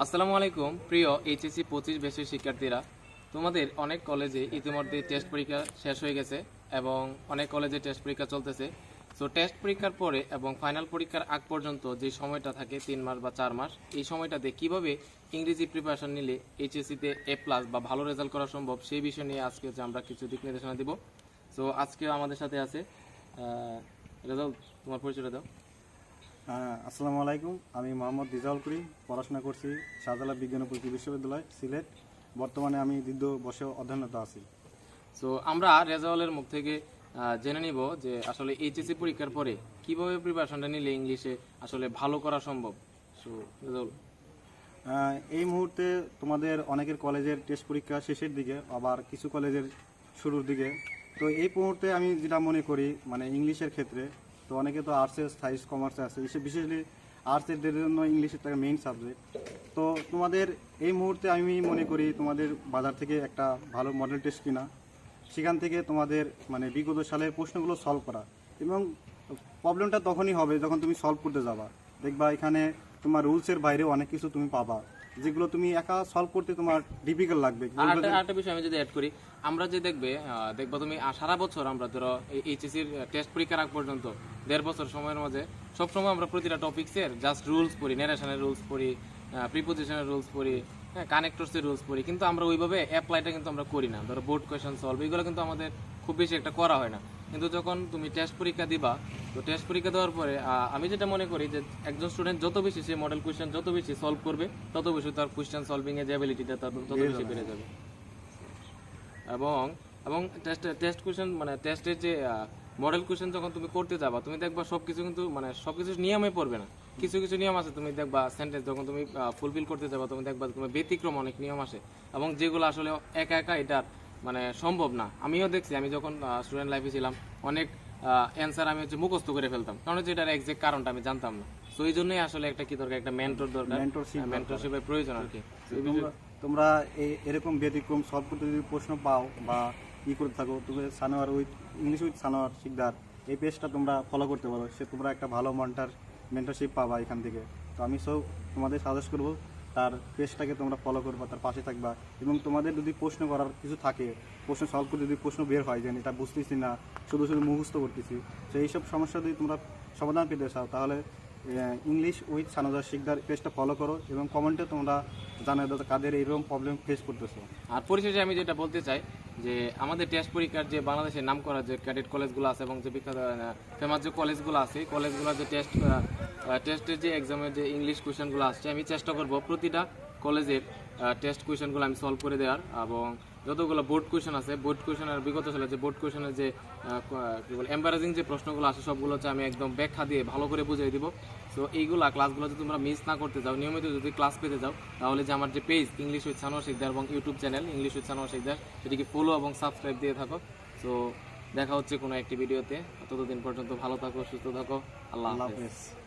আসসালামু আলাইকুম, প্রিয় এইচএসসি পঁচিশ বেশের শিক্ষার্থীরা। তোমাদের অনেক কলেজে ইতিমধ্যে টেস্ট পরীক্ষা শেষ হয়ে গেছে এবং অনেক কলেজে টেস্ট পরীক্ষা চলতেছে। সো টেস্ট পরীক্ষার পরে এবং ফাইনাল পরীক্ষার আগ পর্যন্ত যে সময়টা থাকে, তিন মাস বা চার মাস, এই সময়টাতে কীভাবে ইংরেজি প্রিপারেশন নিলে এইচএসসিতে এ প্লাস বা ভালো রেজাল্ট করা সম্ভব, সেই বিষয় নিয়ে আজকে হচ্ছে আমরা কিছু দিক নির্দেশনা দিব। সো আজকে আমাদের সাথে আছে রেজাল্ট তোমার পরিচয়টা দাও। আসসালামু আলাইকুম। আমি মোহাম্মদ রিজাউল করি পড়াশোনা করছি শাহজালাল বিজ্ঞান প্রযুক্তি বিশ্ববিদ্যালয় সিলেট। বর্তমানে আমি দীর্ঘ বসে অধ্যয়নরত আছি। সো আমরা রেজাউলের মুখ থেকে জেনে নিব যে আসলে এইচএসসি পরীক্ষার পরে কীভাবে প্রিপারেশনটা নিলে ইংলিশে আসলে ভালো করা সম্ভব। সো রেজাউল। এই মুহূর্তে তোমাদের অনেকের কলেজের টেস্ট পরীক্ষা শেষের দিকে আবার কিছু কলেজের শুরুর দিকে। তো এই মুহূর্তে আমি যেটা মনে করি মানে ইংলিশের ক্ষেত্রে তো অনেকে তো আর্টসে সায়েন্স কমার্সে আছে। বিশেষলি আর্টসের জন্য ইংলিশ একটা মেইন সাবজেক্ট তো তোমাদের এই মুহূর্তে আমি মনে করি তোমাদের বাজার থেকে একটা ভালো মডেল টেস্ট কিনা। সেখান থেকে তোমাদের মানে বিগত সালের প্রশ্নগুলো সলভ করা। এবং প্রবলেমটা তখনই হবে যখন তুমি সলভ করতে যাবা। দেখবা এখানে তোমার রুলসের বাইরে অনেক কিছু তুমি পাবা। যেগুলো তুমি একা সলভ করতে তোমার ডিফিকাল্ট লাগবে। আর আরেকটা বিষয় আমি যদি অ্যাড করি, আমরা যে দেখবে দেখবা তুমি সারা বছর আমরা ধরো এইচএসির টেস্ট পরীক্ষার আগ পর্যন্ত দেড় বছর সময়ের মাঝে সবসময় আমরা প্রতিটা টপিক্সের জাস্ট রুলস পড়ি ন্যারেশনের রুলস পড়ি প্রিপোজিশনের রুলস পড়ি হ্যাঁ কানেক্টরসের রুলস পড়ি, কিন্তু আমরা ওইভাবে অ্যাপ্লাইটা কিন্তু আমরা করি না। ধরো বোর্ড কোয়েশন সলভ এগুলো কিন্তু আমাদের খুব বেশি একটা করা হয় না। কিন্তু যখন তুমি টেস্ট পরীক্ষা দিবা, তো টেস্ট পরীক্ষা দেওয়ার পরে আমি যেটা মনে করি যে একজন স্টুডেন্ট যত বেশি সে মডেল কোয়েশ্চেন যত বেশি সলভ করবে, তত বেশি তার কোয়েশ্চেন সলভিং এর যে অ্যাবিলিটিটা তত তত বেশি বেড়ে যাবে। এবং এবং টেস্ট টেস্ট কোশ্চেন মানে টেস্টের যে মডেল কোশ্চেন যখন তুমি করতে যাবা তুমি দেখবা সব কিছু কিন্তু মানে সব কিছু নিয়মে পড়বে না। কিছু কিছু নিয়ম আছে তুমি দেখবা সেন্টেন্স যখন তুমি ফুলফিল করতে যাবা তুমি দেখবা তুমি ব্যতিক্রম অনেক নিয়ম আসে এবং যেগুলো আসলে একা একা এটার মানে সম্ভব না। আমিও দেখছি আমি যখন স্টুডেন্ট লাইফে ছিলাম অনেক অ্যান্সার আমি হচ্ছে মুখস্থ করে ফেলতাম। কারণ হচ্ছে এটার এক্সাক্ট কারণটা আমি জানতাম না। তো এই জন্যই আসলে একটা কি দরকার? একটা মেন্টর দরকার। মেন্টরশিপের প্রয়োজন আর কি। তোমরা- এরকম ব্যতিক্রম করতে যদি প্রশ্ন পাও বা ই করতে থাকো, তুমি Sanowar with English with Sanowar Sikder, এই পেজটা তোমরা ফলো করতে পারো। সে তোমরা একটা ভালো মন্টার মেন্টারশিপ পাবা এখান থেকে। তো আমি সব তোমাদের সাজেস্ট করব, তার পেজটাকে তোমরা ফলো করবা, তার পাশে থাকবা। এবং তোমাদের যদি প্রশ্ন করার কিছু থাকে, প্রশ্ন সলভ করে যদি প্রশ্ন বের হয় যে এটা বুঝতেছি না, শুধু শুধু মুখস্থ করতেছি। তো এইসব সমস্যা যদি তোমরা সমাধান পেতে চাও, তাহলে ইংলিশ উইথ সানোদার শিকদার পেজটা ফলো করো এবং কমেন্টে তোমরা জানাই দাও কাদের এইরকম প্রবলেম ফেস করতেছো। আর পরিশেষে আমি যেটা বলতে চাই যে আমাদের টেস্ট পরীক্ষার যে বাংলাদেশের নাম করা যে ক্যাডেট কলেজগুলো আছে এবং যে বিখ্যাত ফেমাস যে কলেজগুলো আছে কলেজগুলোর যে টেস্ট টেস্টের যে এক্সামের যে ইংলিশ কোয়েশনগুলো আসছে, আমি চেষ্টা করব প্রতিটা কলেজের টেস্ট কোয়েশনগুলো আমি সলভ করে দেওয়ার এবং যতগুলো বোর্ড কোয়েশন আছে বোর্ড কোয়েশনের বিগত সালে যে বোর্ড কোয়েশনের যে ক- বলে এম্বারাজিং যে প্রশ্নগুলো আছে সবগুলো হচ্ছে আমি একদম ব্যাখ্যা দিয়ে ভালো করে বুঝিয়ে দিব। সো এইগুলা ক্লাসগুলো যদি তোমরা মিস না করতে যাও নিয়মিত যদি ক্লাস পেতে যাও তাহলে যে আমার যে page English with Sanowar Sikder এবং YouTube channel English with Sanowar Sikder সেটিকে ফলো এবং সাবস্ক্রাইব দিয়ে থাকো। সো দেখা হচ্ছে কোনো একটি ভিডিওতে ততদিন পর্যন্ত ভালো থাকো সুস্থ থাকো। আল্লাহ হাফেজ।